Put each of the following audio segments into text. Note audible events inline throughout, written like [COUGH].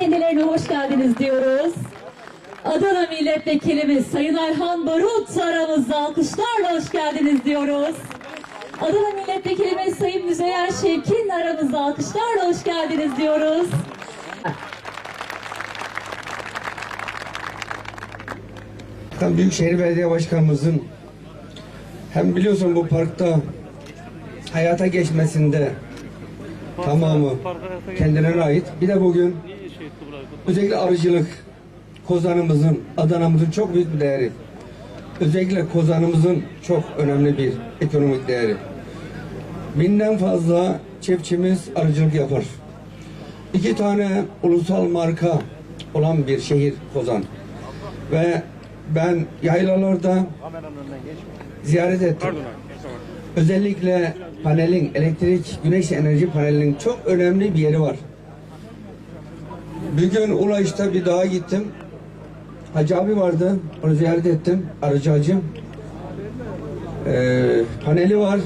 Kendilerine hoş geldiniz diyoruz. Adana Milletvekilimiz Sayın Ayhan Barut aramızda alkışlarla hoş geldiniz diyoruz. Adana Milletvekilimiz Sayın Müzeyyer Şevkin aramızda alkışlarla hoş geldiniz diyoruz. Büyükşehir Belediye Başkanımızın hem biliyorsun bu parkta hayata geçmesinde tamamı kendilerine ait. Bir de bugün özellikle arıcılık Kozanımızın, Adana'mızın çok büyük bir değeri. Özellikle Kozanımızın çok önemli bir ekonomik değeri. Binden fazla çiftçimiz arıcılık yapar. İki tane ulusal marka olan bir şehir Kozan. Ve ben yaylalarda ziyaret ettim. Özellikle panelin, elektrik, güneş enerji panelinin çok önemli bir yeri var. Bir gün Ulaş'ta bir dağa gittim. Hacı abi vardı. Onu ziyaret ettim. Arıcı hacı. Ee, paneli var.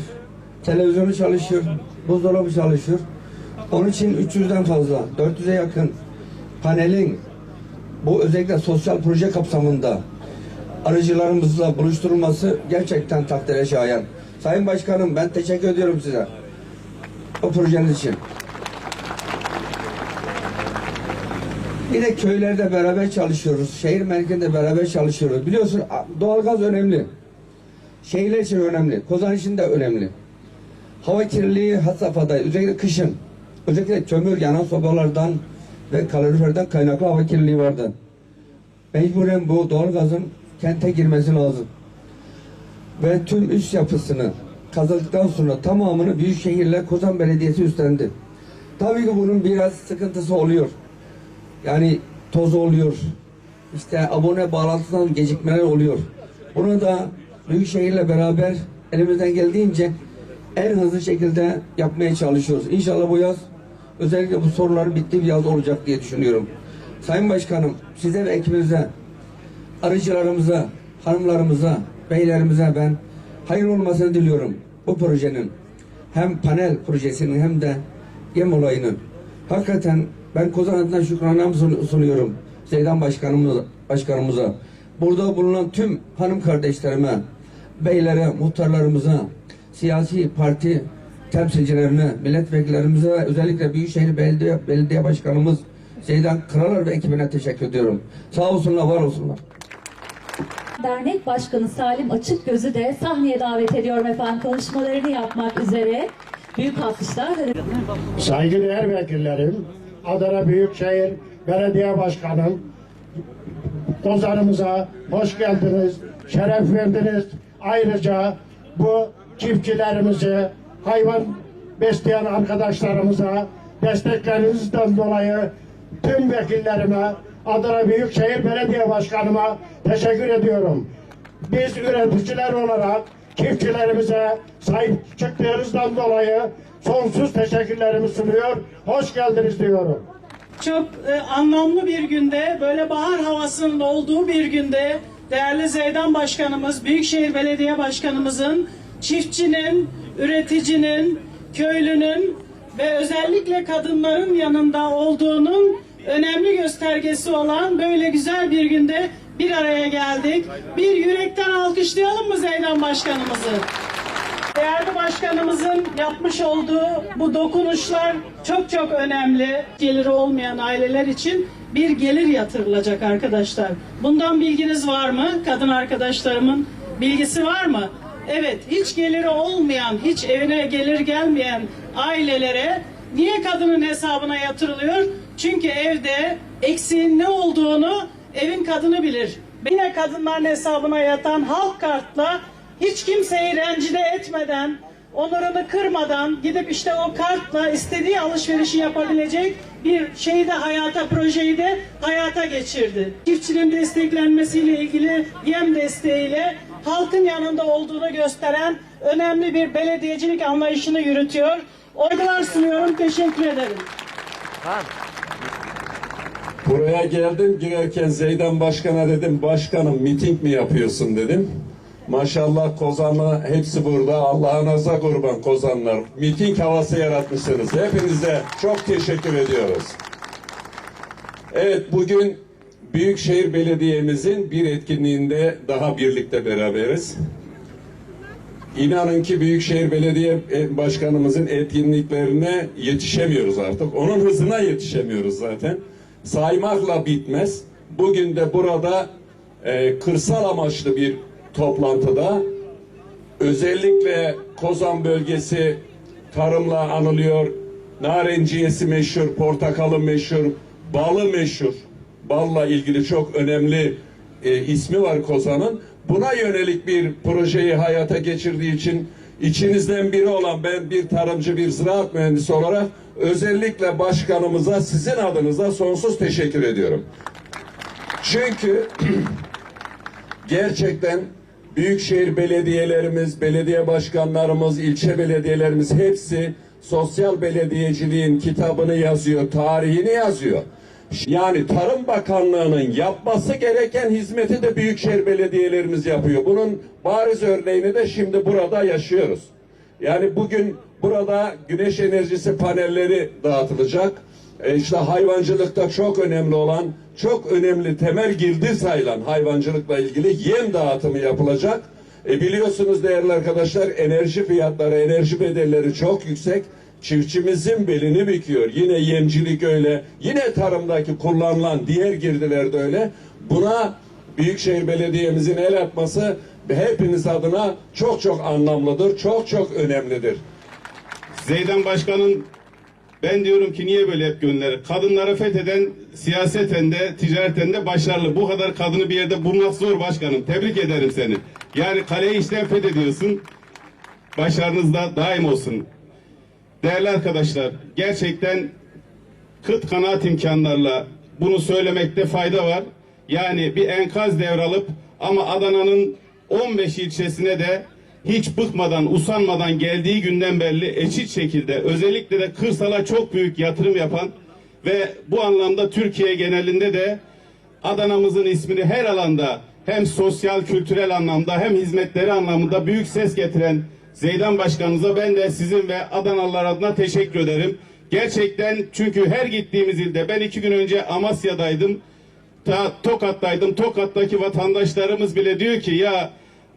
Televizyonu çalışıyor. Buzdolabı çalışıyor. Onun için 300'den fazla, 400'e yakın panelin bu özellikle sosyal proje kapsamında arıcılarımızla buluşturulması gerçekten takdire şayan. Sayın Başkanım ben teşekkür ediyorum size. O projeniz için. Bir de köylerde beraber çalışıyoruz. Şehir merkezinde beraber çalışıyoruz. Biliyorsun doğalgaz önemli. Şehirler için önemli. Kozan için de önemli. Hava kirliliği had safhada. Özellikle kışın. Özellikle kömür yanan sobalardan ve kaloriferden kaynaklı hava kirliliği vardı. Mecburen bu doğalgazın kente girmesi lazım. Ve tüm üst yapısını kazıldıktan sonra tamamını Büyükşehir'le Kozan Belediyesi üstlendi. Tabii ki bunun biraz sıkıntısı oluyor. Yani toz oluyor. İşte abone bağlantısından gecikmeler oluyor. Bunu da Büyükşehir'le beraber elimizden geldiğince en hızlı şekilde yapmaya çalışıyoruz. İnşallah bu yaz özellikle bu sorular bitti bir yaz olacak diye düşünüyorum. Sayın Başkanım size ve ekibinize, arıcılarımıza, hanımlarımıza, beylerimize ben hayır olmasını diliyorum. Bu projenin hem panel projesinin hem de yem olayının. Hakikaten ben Kozan adına sunuyorum. Zeydan Başkanımız, Başkanımıza. Burada bulunan tüm hanım kardeşlerime, beylere, muhtarlarımıza, siyasi parti temsilcilerine, milletvekillerimize ve özellikle Büyükşehir Belediye, Belediye Başkanımız Zeydan Kralar ve ekibine teşekkür ediyorum. Sağ olsunlar, var olsunlar. Dernek Başkanı Salim Açıkgöz'ü de sahneye davet ediyorum efendim konuşmalarını yapmak üzere. Büyük alkışlar. Saygıdeğer vekillerim, Adana Büyükşehir Belediye Başkanım, Kozanımıza hoş geldiniz, şeref verdiniz. Ayrıca bu çiftçilerimizi, hayvan besleyen arkadaşlarımıza desteklerinizden dolayı tüm vekillerime, Adana Büyükşehir Belediye Başkanıma teşekkür ediyorum. Biz üreticiler olarak çiftçilerimize sahip çıktığınızdan dolayı sonsuz teşekkürlerimi sunuyor. Hoş geldiniz diyorum. Çok e, anlamlı bir günde, böyle bahar havasının olduğu bir günde değerli Zeydan Başkanımız, Büyükşehir Belediye Başkanımızın çiftçinin, üreticinin, köylünün ve özellikle kadınların yanında olduğunun önemli göstergesi olan böyle güzel bir günde bir araya geldik. Bir yürekten alkışlayalım mı Zeydan Başkanımızı? Değerli başkanımızın yapmış olduğu bu dokunuşlar çok çok önemli. Geliri olmayan aileler için bir gelir yatırılacak arkadaşlar. Bundan bilginiz var mı? Kadın arkadaşlarımın bilgisi var mı? Evet, hiç geliri olmayan, hiç evine gelir gelmeyen ailelere niye kadının hesabına yatırılıyor? Çünkü evde eksiğin ne olduğunu evin kadını bilir. Yine kadınların hesabına yatan halk kartla hiç kimseyi rencide etmeden, onurunu kırmadan gidip işte o kartla istediği alışverişi yapabilecek bir şeyi de hayata, projeyi de hayata geçirdi. Çiftçinin desteklenmesiyle ilgili yem desteğiyle halkın yanında olduğunu gösteren önemli bir belediyecilik anlayışını yürütüyor. Oylar sunuyorum, teşekkür ederim. Buraya geldim girerken Zeydan Başkan'a dedim başkanım miting mi yapıyorsun dedim. Maşallah Kozanlı hepsi burada. Allah'ınıza kurban Kozanlar. Miting havası yaratmışsınız. Hepinize çok teşekkür ediyoruz. Evet bugün Büyükşehir Belediye'mizin bir etkinliğinde daha birlikte beraberiz. İnanın ki Büyükşehir Belediye Başkanımızın etkinliklerine yetişemiyoruz artık. Onun hızına yetişemiyoruz zaten. Saymakla bitmez. Bugün de burada e, kırsal amaçlı bir toplantıda özellikle Kozan bölgesi tarımla anılıyor. Narenciyesi meşhur, portakalı meşhur, balı meşhur. Balla ilgili çok önemli e, ismi var Kozan'ın. Buna yönelik bir projeyi hayata geçirdiği için içinizden biri olan ben bir tarımcı, bir ziraat mühendisi olarak özellikle başkanımıza sizin adınıza sonsuz teşekkür ediyorum. Çünkü [CLEARS THROAT] gerçekten büyükşehir belediyelerimiz, belediye başkanlarımız, ilçe belediyelerimiz hepsi sosyal belediyeciliğin kitabını yazıyor, tarihini yazıyor. Yani Tarım Bakanlığı'nın yapması gereken hizmeti de büyükşehir belediyelerimiz yapıyor. Bunun bariz örneğini de şimdi burada yaşıyoruz. Yani bugün burada güneş enerjisi panelleri dağıtılacak. E işte hayvancılıkta çok önemli olan, çok önemli temel girdi sayılan hayvancılıkla ilgili yem dağıtımı yapılacak. E biliyorsunuz değerli arkadaşlar enerji fiyatları, enerji bedelleri çok yüksek. Çiftçimizin belini büküyor. Yine yemcilik öyle. Yine tarımdaki kullanılan diğer girdiler de öyle. Buna Büyükşehir Belediye'mizin el atması hepiniz adına çok çok anlamlıdır. Çok çok önemlidir. Zeydan Başkan'ın ben diyorum ki niye böyle hep gönderir? Kadınları fetheden siyaseten de ticareten de başarılı. Bu kadar kadını bir yerde bulmak zor başkanım. Tebrik ederim seni. Yani kaleyi işten fethediyorsun. Başarınız da daim olsun. Değerli arkadaşlar gerçekten kıt kanaat imkanlarla bunu söylemekte fayda var. Yani bir enkaz devralıp ama Adana'nın 15 ilçesine de hiç bıkmadan, usanmadan geldiği günden belli eşit şekilde özellikle de kırsala çok büyük yatırım yapan ve bu anlamda Türkiye genelinde de Adana'mızın ismini her alanda hem sosyal kültürel anlamda hem hizmetleri anlamında büyük ses getiren Zeydan Başkanımıza ben de sizin ve Adanalılar adına teşekkür ederim. Gerçekten çünkü her gittiğimiz ilde ben iki gün önce Amasya'daydım. Ta, Tokat'taydım. Tokat'taki vatandaşlarımız bile diyor ki ya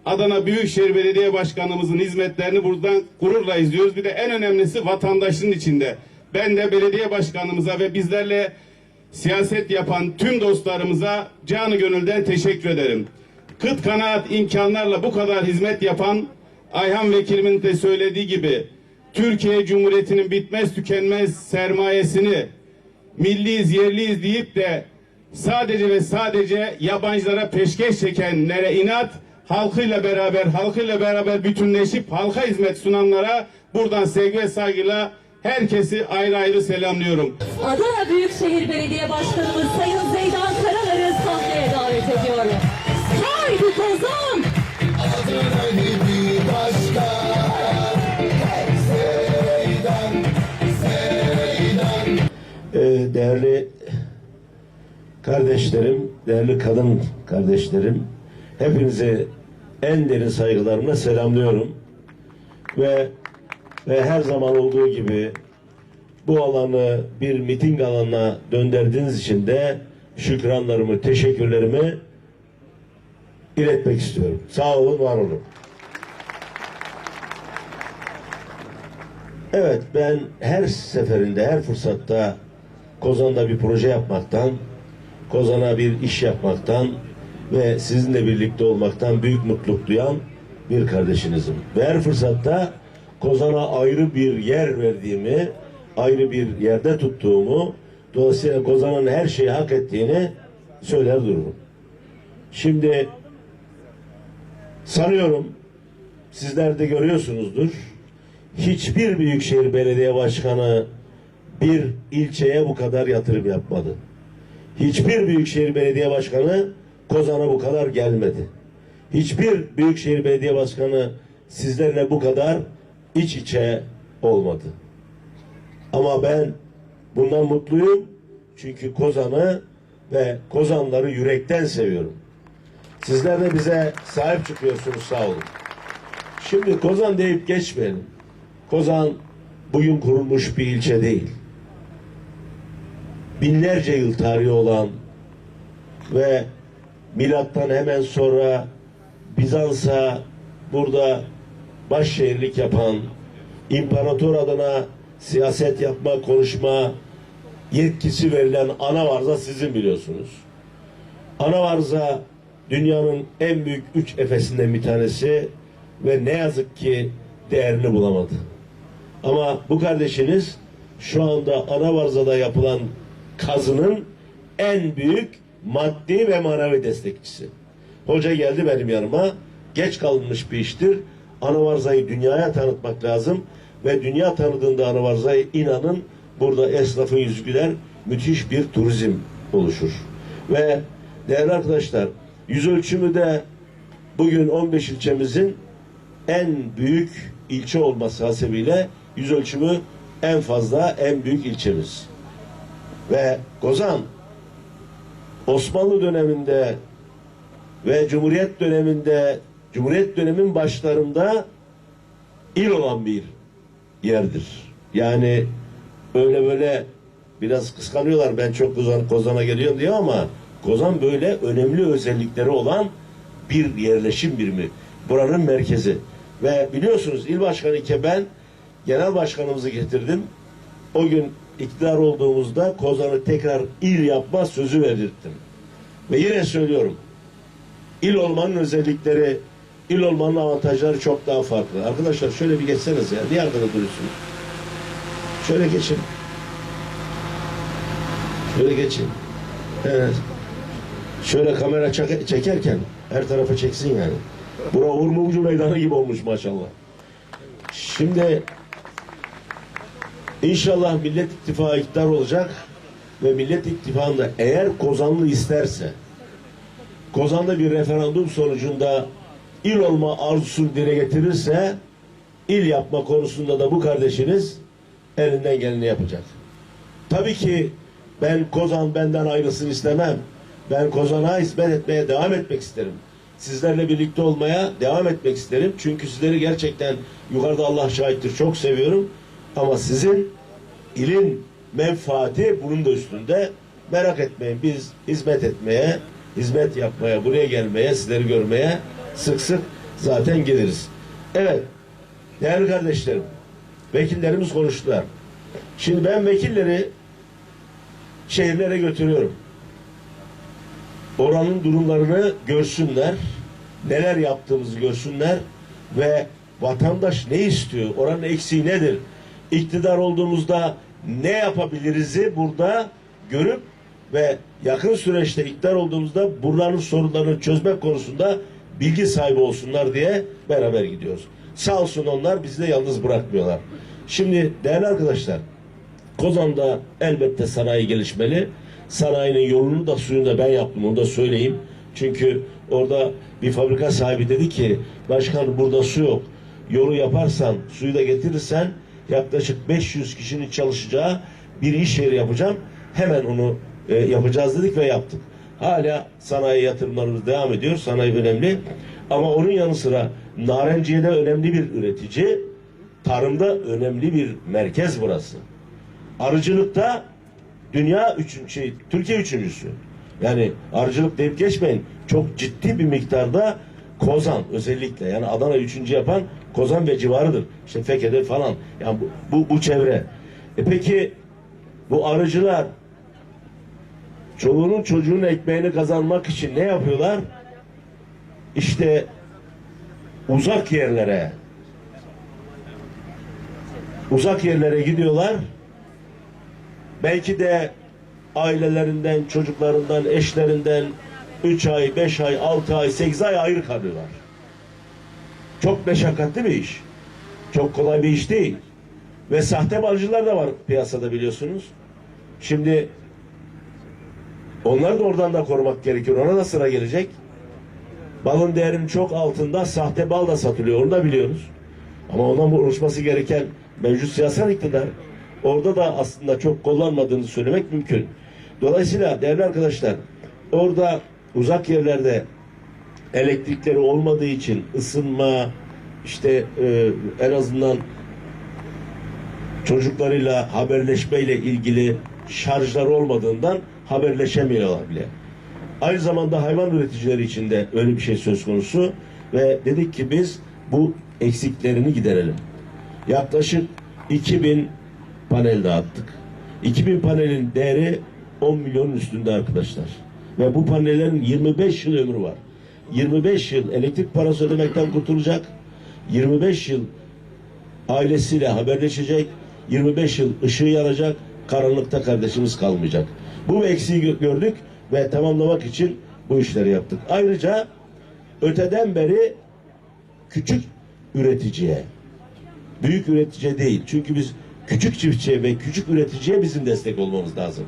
Adana Büyükşehir Belediye Başkanımızın hizmetlerini buradan gururla izliyoruz. Bir de en önemlisi vatandaşın içinde. Ben de belediye başkanımıza ve bizlerle siyaset yapan tüm dostlarımıza canı gönülden teşekkür ederim. Kıt kanaat imkanlarla bu kadar hizmet yapan Ayhan Vekilimin de söylediği gibi Türkiye Cumhuriyeti'nin bitmez tükenmez sermayesini milliyiz yerliyiz deyip de sadece ve sadece yabancılara peşkeş çekenlere inat halkıyla beraber halkıyla beraber bütünleşip halka hizmet sunanlara buradan sevgi ve saygıyla herkesi ayrı ayrı selamlıyorum. Adana Büyükşehir Belediye Başkanımız Sayın Zeydan Karalar'ı sahneye davet ediyorum. Haydi Kozan! Ee, değerli kardeşlerim, değerli kadın kardeşlerim, hepinizi en derin saygılarımla selamlıyorum. Ve ve her zaman olduğu gibi bu alanı bir miting alanına döndürdüğünüz için de şükranlarımı, teşekkürlerimi iletmek istiyorum. Sağ olun, var olun. Evet ben her seferinde her fırsatta Kozan'da bir proje yapmaktan, Kozan'a bir iş yapmaktan ve sizinle birlikte olmaktan büyük mutluluk duyan bir kardeşinizim. Ve her fırsatta Kozan'a ayrı bir yer verdiğimi, ayrı bir yerde tuttuğumu, dolayısıyla Kozan'ın her şeyi hak ettiğini söyler dururum. Şimdi sanıyorum sizler de görüyorsunuzdur hiçbir büyükşehir belediye başkanı bir ilçeye bu kadar yatırım yapmadı. Hiçbir büyükşehir belediye başkanı Kozan'a bu kadar gelmedi. Hiçbir büyükşehir belediye başkanı sizlerle bu kadar iç içe olmadı. Ama ben bundan mutluyum. Çünkü Kozan'ı ve Kozanları yürekten seviyorum. Sizler de bize sahip çıkıyorsunuz sağ olun. Şimdi Kozan deyip geçmeyelim. Kozan bugün kurulmuş bir ilçe değil. Binlerce yıl tarihi olan ve milattan hemen sonra Bizans'a burada başşehirlik yapan, imparator adına siyaset yapma, konuşma yetkisi verilen ana varza sizin biliyorsunuz. Ana varza dünyanın en büyük üç efesinden bir tanesi ve ne yazık ki değerini bulamadı. Ama bu kardeşiniz şu anda ana varzada yapılan kazının en büyük maddi ve manevi destekçisi. Hoca geldi benim yanıma. Geç kalınmış bir iştir. Anavarzayı dünyaya tanıtmak lazım. Ve dünya tanıdığında Anavarzayı inanın burada esnafın yüzü güler müthiş bir turizm oluşur. Ve değerli arkadaşlar yüz ölçümü de bugün 15 ilçemizin en büyük ilçe olması hasebiyle yüz ölçümü en fazla en büyük ilçemiz. Ve Gozan Osmanlı döneminde ve Cumhuriyet döneminde Cumhuriyet dönemin başlarında il olan bir yerdir. Yani öyle böyle biraz kıskanıyorlar ben çok Kozan, Kozan'a geliyorum diyor ama Kozan böyle önemli özellikleri olan bir yerleşim birimi. Buranın merkezi. Ve biliyorsunuz il başkanı iken ben genel başkanımızı getirdim. O gün iktidar olduğumuzda Kozan'ı tekrar il yapma sözü verirttim. Ve yine söylüyorum. İl olmanın özellikleri, il olmanın avantajları çok daha farklı. Arkadaşlar şöyle bir geçseniz ya. Niye arkada duruyorsunuz? Şöyle geçin. Şöyle geçin. Evet. Şöyle kamera çek- çekerken her tarafa çeksin yani. Bura Uğur Mumcu Meydanı gibi olmuş maşallah. Şimdi İnşallah Millet İttifakı iktidar olacak ve Millet İttifakı'nda eğer Kozanlı isterse Kozan'da bir referandum sonucunda il olma arzusunu dile getirirse il yapma konusunda da bu kardeşiniz elinden geleni yapacak. Tabii ki ben Kozan benden ayrılsın istemem. Ben Kozan'a hizmet etmeye devam etmek isterim. Sizlerle birlikte olmaya devam etmek isterim. Çünkü sizleri gerçekten yukarıda Allah şahittir çok seviyorum. Ama sizin ilin menfaati bunun da üstünde. Merak etmeyin biz hizmet etmeye, hizmet yapmaya, buraya gelmeye, sizleri görmeye sık sık zaten geliriz. Evet, değerli kardeşlerim, vekillerimiz konuştular. Şimdi ben vekilleri şehirlere götürüyorum. Oranın durumlarını görsünler, neler yaptığımızı görsünler ve vatandaş ne istiyor, oranın eksiği nedir, iktidar olduğumuzda ne yapabiliriz'i burada görüp ve yakın süreçte iktidar olduğumuzda buranın sorunlarını çözmek konusunda bilgi sahibi olsunlar diye beraber gidiyoruz. Sağ olsun onlar bizi de yalnız bırakmıyorlar. Şimdi değerli arkadaşlar Kozan'da elbette sanayi gelişmeli. Sanayinin yolunu da suyunu da ben yaptım onu da söyleyeyim. Çünkü orada bir fabrika sahibi dedi ki başkan burada su yok. Yolu yaparsan suyu da getirirsen yaklaşık 500 kişinin çalışacağı bir iş yeri yapacağım. Hemen onu e, yapacağız dedik ve yaptık. Hala sanayi yatırımlarımız devam ediyor. Sanayi önemli. Ama onun yanı sıra Narenciye'de önemli bir üretici, tarımda önemli bir merkez burası. Arıcılıkta dünya üçüncü, şey, Türkiye üçüncüsü. Yani arıcılık deyip geçmeyin. Çok ciddi bir miktarda Kozan özellikle yani Adana üçüncü yapan Kozan ve civarıdır. İşte Fekede falan. Yani bu, bu, bu çevre. E peki bu arıcılar çoluğunun çocuğunun ekmeğini kazanmak için ne yapıyorlar? İşte uzak yerlere uzak yerlere gidiyorlar. Belki de ailelerinden, çocuklarından, eşlerinden 3 ay, 5 ay, 6 ay, 8 ay ayrı kalıyorlar. Çok meşakkatli bir iş. Çok kolay bir iş değil. Ve sahte balcılar da var piyasada biliyorsunuz. Şimdi onları da oradan da korumak gerekiyor. Ona da sıra gelecek. Balın değerinin çok altında sahte bal da satılıyor. Onu da biliyoruz. Ama ondan bu oluşması gereken mevcut siyasal iktidar orada da aslında çok kullanmadığını söylemek mümkün. Dolayısıyla değerli arkadaşlar orada uzak yerlerde elektrikleri olmadığı için ısınma işte e, en azından çocuklarıyla haberleşmeyle ilgili şarjlar olmadığından haberleşemiyorlar bile. Aynı zamanda hayvan üreticileri için de öyle bir şey söz konusu ve dedik ki biz bu eksiklerini giderelim. Yaklaşık 2000 panel dağıttık. 2000 panelin değeri 10 milyonun üstünde arkadaşlar. Ve bu panellerin 25 yıl ömrü var. 25 yıl elektrik parası ödemekten kurtulacak. 25 yıl ailesiyle haberleşecek. 25 yıl ışığı yanacak. Karanlıkta kardeşimiz kalmayacak. Bu eksiği gö- gördük ve tamamlamak için bu işleri yaptık. Ayrıca öteden beri küçük üreticiye, büyük üreticiye değil. Çünkü biz küçük çiftçiye ve küçük üreticiye bizim destek olmamız lazım.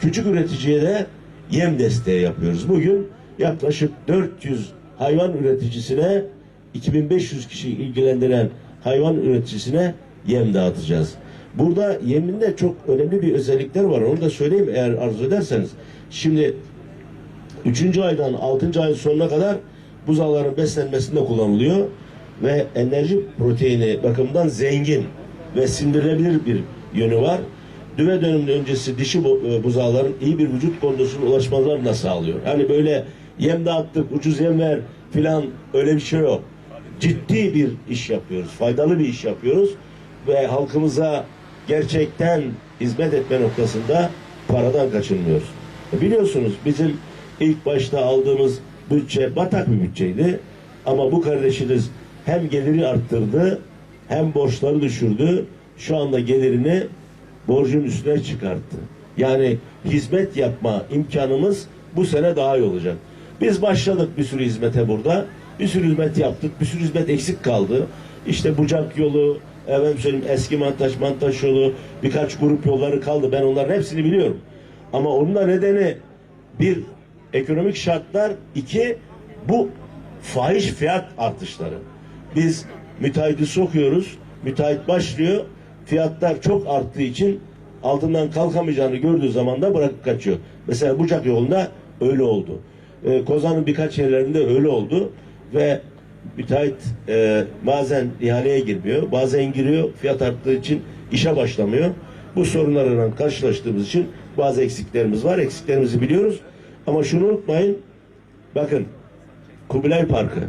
Küçük üreticiye de yem desteği yapıyoruz. Bugün yaklaşık 400 hayvan üreticisine 2500 kişi ilgilendiren hayvan üreticisine yem dağıtacağız. Burada yeminde çok önemli bir özellikler var. Onu da söyleyeyim eğer arzu ederseniz. Şimdi Üçüncü aydan altıncı ayın sonuna kadar buzağların beslenmesinde kullanılıyor ve enerji proteini bakımından zengin ve sindirilebilir bir yönü var. Düve dönümü öncesi dişi e, buzağların iyi bir vücut kondisyonuna ulaşmalarını sağlıyor. Hani böyle yem dağıttık, ucuz yem ver filan öyle bir şey yok. Ciddi bir iş yapıyoruz, faydalı bir iş yapıyoruz ve halkımıza gerçekten hizmet etme noktasında paradan kaçınmıyoruz. E Biliyorsunuz bizim ilk başta aldığımız bütçe batak bir bütçeydi. Ama bu kardeşiniz hem geliri arttırdı hem borçları düşürdü. Şu anda gelirini borcun üstüne çıkarttı. Yani hizmet yapma imkanımız bu sene daha iyi olacak. Biz başladık bir sürü hizmete burada. Bir sürü hizmet yaptık. Bir sürü hizmet eksik kaldı. İşte bucak yolu, efendim söyleyeyim eski mantaj mantaj yolu, birkaç grup yolları kaldı. Ben onların hepsini biliyorum. Ama onun da nedeni bir ekonomik şartlar, iki bu fahiş fiyat artışları. Biz müteahhiti sokuyoruz, müteahhit başlıyor, fiyatlar çok arttığı için altından kalkamayacağını gördüğü zaman da bırakıp kaçıyor. Mesela Bucak yolunda öyle oldu. Ee, Kozan'ın birkaç yerlerinde öyle oldu ve müteahhit e, bazen ihaleye girmiyor, bazen giriyor, fiyat arttığı için işe başlamıyor. Bu sorunlarla karşılaştığımız için bazı eksiklerimiz var. Eksiklerimizi biliyoruz. Ama şunu unutmayın. Bakın Kubilay Parkı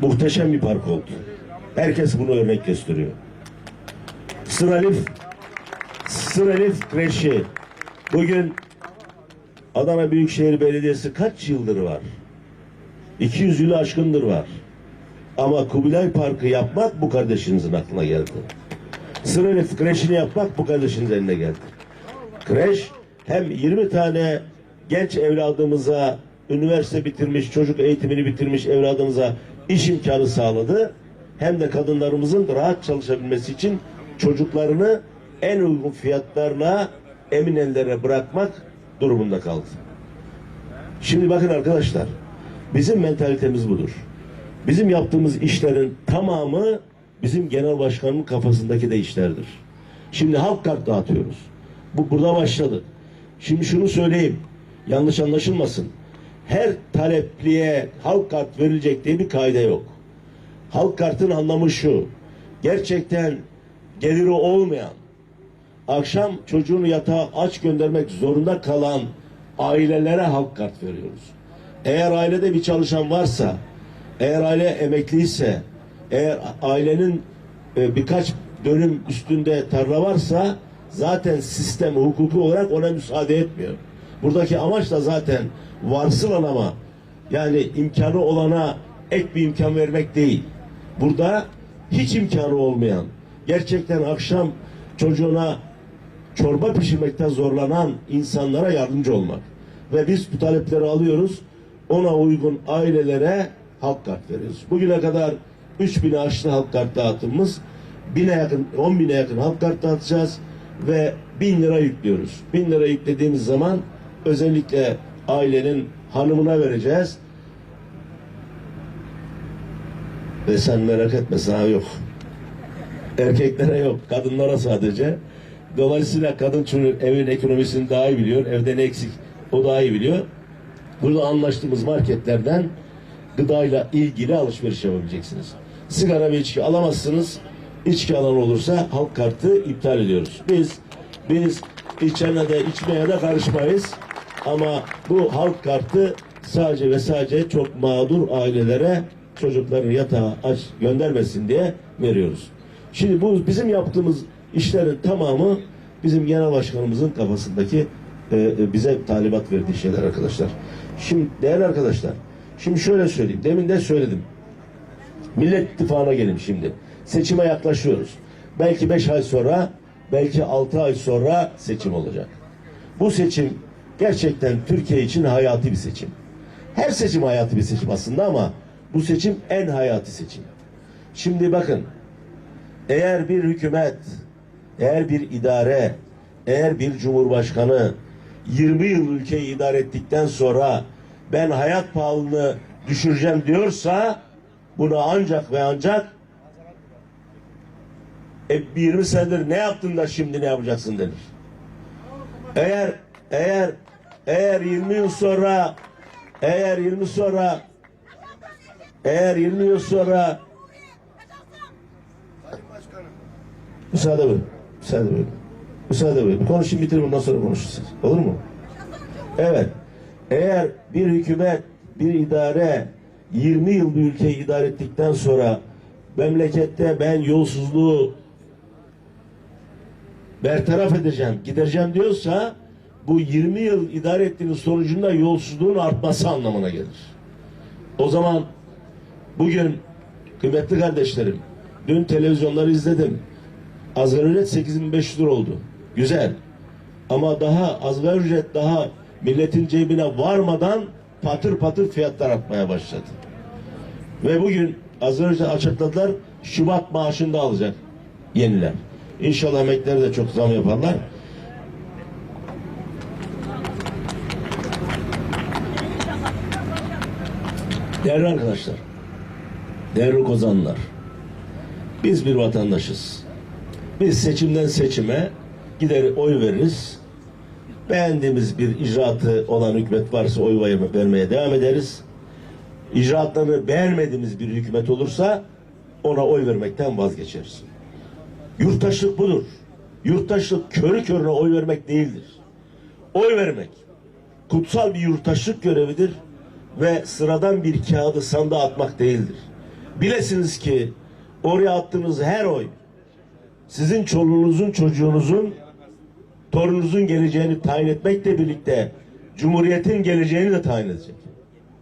muhteşem bir park oldu. Herkes bunu örnek gösteriyor. Sıralif Sıralif Kreşi bugün Adana Büyükşehir Belediyesi kaç yıldır var? 200 yılı aşkındır var. Ama Kubilay Parkı yapmak bu kardeşinizin aklına geldi. Sıralif kreşini yapmak bu kardeşinizin eline geldi. Kreş hem 20 tane genç evladımıza üniversite bitirmiş, çocuk eğitimini bitirmiş evladımıza iş imkanı sağladı. Hem de kadınlarımızın rahat çalışabilmesi için çocuklarını en uygun fiyatlarla emin ellere bırakmak durumunda kaldı. Şimdi bakın arkadaşlar, bizim mentalitemiz budur. Bizim yaptığımız işlerin tamamı bizim genel başkanın kafasındaki de işlerdir. Şimdi halk kart dağıtıyoruz. Bu burada başladı. Şimdi şunu söyleyeyim. Yanlış anlaşılmasın. Her talepliye halk kart verilecek diye bir kaide yok. Halk kartın anlamı şu. Gerçekten geliri olmayan, akşam çocuğunu yatağa aç göndermek zorunda kalan ailelere halk kart veriyoruz. Eğer ailede bir çalışan varsa, eğer aile emekliyse, eğer ailenin e, birkaç dönüm üstünde tarla varsa zaten sistem hukuki olarak ona müsaade etmiyor. Buradaki amaç da zaten varsıl ama yani imkanı olana ek bir imkan vermek değil. Burada hiç imkanı olmayan, gerçekten akşam çocuğuna çorba pişirmekten zorlanan insanlara yardımcı olmak. Ve biz bu talepleri alıyoruz. Ona uygun ailelere halk kart veriyoruz. Bugüne kadar 3000'e aştı halk kart dağıtımımız. 1000'e yakın, 10 bine yakın halk kart dağıtacağız ve 1000 lira yüklüyoruz. 1000 lira yüklediğimiz zaman özellikle ailenin hanımına vereceğiz. Ve sen merak etme sana yok. Erkeklere yok, kadınlara sadece. Dolayısıyla kadın çünkü evin ekonomisini daha iyi biliyor. Evde ne eksik o daha iyi biliyor. Burada anlaştığımız marketlerden gıdayla ilgili alışveriş yapabileceksiniz. Sigara ve içki alamazsınız. İçki alan olursa halk kartı iptal ediyoruz. Biz biz içene de içmeye de karışmayız. Ama bu halk kartı sadece ve sadece çok mağdur ailelere çocukların yatağa aç göndermesin diye veriyoruz. Şimdi bu bizim yaptığımız işlerin tamamı bizim genel başkanımızın kafasındaki e, e, bize talimat verdiği şeyler arkadaşlar. Şimdi değerli arkadaşlar, şimdi şöyle söyleyeyim. Demin de söyledim. Millet İttifakı'na gelin şimdi. Seçime yaklaşıyoruz. Belki beş ay sonra, belki altı ay sonra seçim olacak. Bu seçim gerçekten Türkiye için hayati bir seçim. Her seçim hayati bir seçim aslında ama bu seçim en hayati seçim. Şimdi bakın, eğer bir hükümet, eğer bir idare, eğer bir cumhurbaşkanı 20 yıl ülkeyi idare ettikten sonra ben hayat pahalılığını düşüreceğim diyorsa buna ancak ve ancak e, 20 senedir ne yaptın da şimdi ne yapacaksın denir. Eğer eğer eğer 20 yıl sonra eğer 20 sonra eğer 20 yıl sonra Müsaade buyurun. Müsaade buyurun. Müsaade buyurun. Konuşayım bitirin bundan sonra konuşursunuz. Olur mu? Evet. Eğer bir hükümet, bir idare 20 yıl bir ülkeyi idare ettikten sonra memlekette ben yolsuzluğu bertaraf edeceğim, gidereceğim diyorsa bu 20 yıl idare ettiğiniz sonucunda yolsuzluğun artması anlamına gelir. O zaman bugün kıymetli kardeşlerim dün televizyonları izledim. Asgari ücret 8500 lira oldu. Güzel. Ama daha asgari ücret daha milletin cebine varmadan patır patır fiyatlar artmaya başladı. Ve bugün asgari ücret açıkladılar. Şubat maaşını da alacak yeniler. İnşallah emekleri de çok zam yaparlar. Değerli arkadaşlar, değerli kozanlar, biz bir vatandaşız. Biz seçimden seçime gider oy veririz. Beğendiğimiz bir icraatı olan hükümet varsa oy ver- vermeye devam ederiz. İcraatlarını beğenmediğimiz bir hükümet olursa ona oy vermekten vazgeçeriz. Yurttaşlık budur. Yurttaşlık körü körüne oy vermek değildir. Oy vermek kutsal bir yurttaşlık görevidir ve sıradan bir kağıdı sandığa atmak değildir. Bilesiniz ki oraya attığınız her oy sizin çoluğunuzun, çocuğunuzun, torununuzun geleceğini tayin etmekle birlikte Cumhuriyet'in geleceğini de tayin edecek.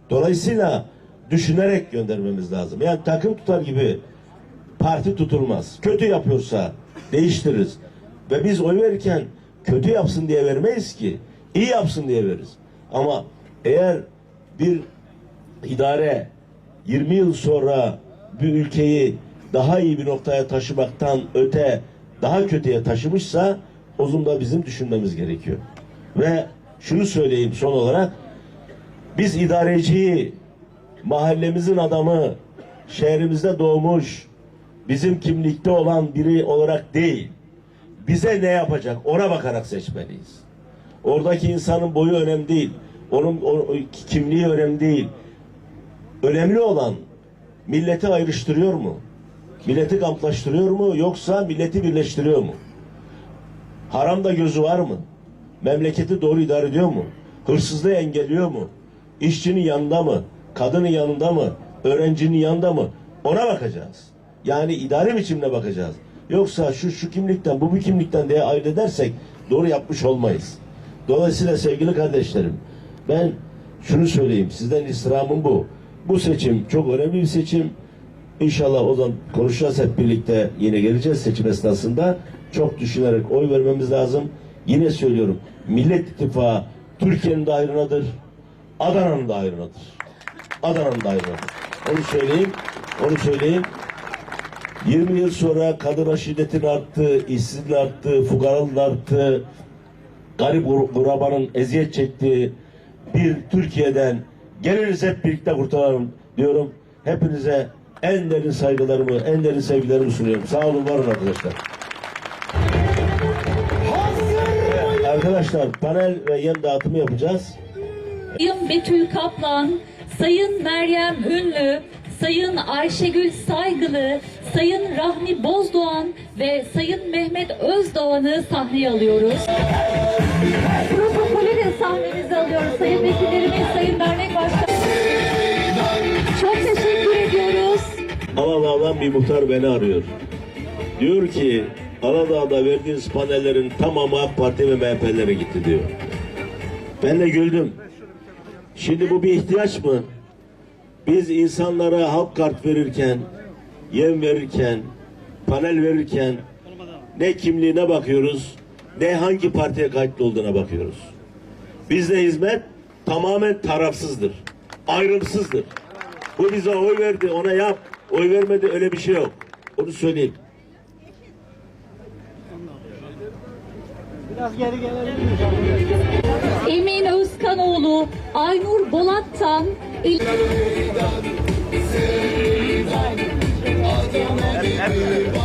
Dolayısıyla düşünerek göndermemiz lazım. Yani takım tutar gibi parti tutulmaz. Kötü yapıyorsa değiştiririz. Ve biz oy verirken kötü yapsın diye vermeyiz ki. iyi yapsın diye veririz. Ama eğer bir idare 20 yıl sonra bir ülkeyi daha iyi bir noktaya taşımaktan öte daha kötüye taşımışsa o zaman bizim düşünmemiz gerekiyor. Ve şunu söyleyeyim son olarak biz idareciyi mahallemizin adamı şehrimizde doğmuş bizim kimlikte olan biri olarak değil bize ne yapacak ona bakarak seçmeliyiz. Oradaki insanın boyu önemli değil. Onun o kimliği önemli değil. Önemli olan milleti ayrıştırıyor mu? Milleti kamplaştırıyor mu yoksa milleti birleştiriyor mu? Haramda gözü var mı? Memleketi doğru idare ediyor mu? Hırsızlığı engelliyor mu? İşçinin yanında mı? Kadının yanında mı? Öğrencinin yanında mı? Ona bakacağız. Yani idare biçimine bakacağız. Yoksa şu şu kimlikten bu bu kimlikten diye ayırt edersek doğru yapmış olmayız. Dolayısıyla sevgili kardeşlerim ben şunu söyleyeyim sizden istirhamım bu. Bu seçim çok önemli bir seçim. İnşallah o zaman konuşacağız hep birlikte yine geleceğiz seçim esnasında. Çok düşünerek oy vermemiz lazım. Yine söylüyorum Millet İttifakı Türkiye'nin de hayrınadır. Adana'nın da hayrınadır. Adana'nın da hayrınadır. Onu söyleyeyim. Onu söyleyeyim. 20 yıl sonra kadına şiddetin arttı, işsizliğin arttı, fukaranın arttı, garip gur- gurabanın eziyet çektiği bir Türkiye'den geliriz hep birlikte kurtulalım diyorum. Hepinize en derin saygılarımı, en derin sevgilerimi sunuyorum. Sağ olun, var olun arkadaşlar. Arkadaşlar panel ve yem dağıtımı yapacağız. Sayın Betül Kaplan, Sayın Meryem Ünlü, Sayın Ayşegül Saygılı, Sayın Rahmi Bozdoğan ve Sayın Mehmet Özdoğan'ı sahneye alıyoruz. Protokolü de sahnemize alıyoruz. Sayın vekillerimiz, Sayın dernek başkanı. Aladağ'dan bir muhtar beni arıyor. Diyor ki Aladağ'da verdiğiniz panellerin tamamı AK Parti ve MHP'lere gitti diyor. Ben de güldüm. Şimdi bu bir ihtiyaç mı? Biz insanlara halk kart verirken, yem verirken, panel verirken ne kimliğine bakıyoruz, ne hangi partiye kayıtlı olduğuna bakıyoruz. Bizde hizmet tamamen tarafsızdır, ayrımsızdır. Bu bize oy verdi, ona yap. Oy vermedi öyle bir şey yok. Onu söyleyeyim. Biraz geri gelelim. Emin Özkanoğlu, Aynur Bolat'tan... Sevdan, sevdan,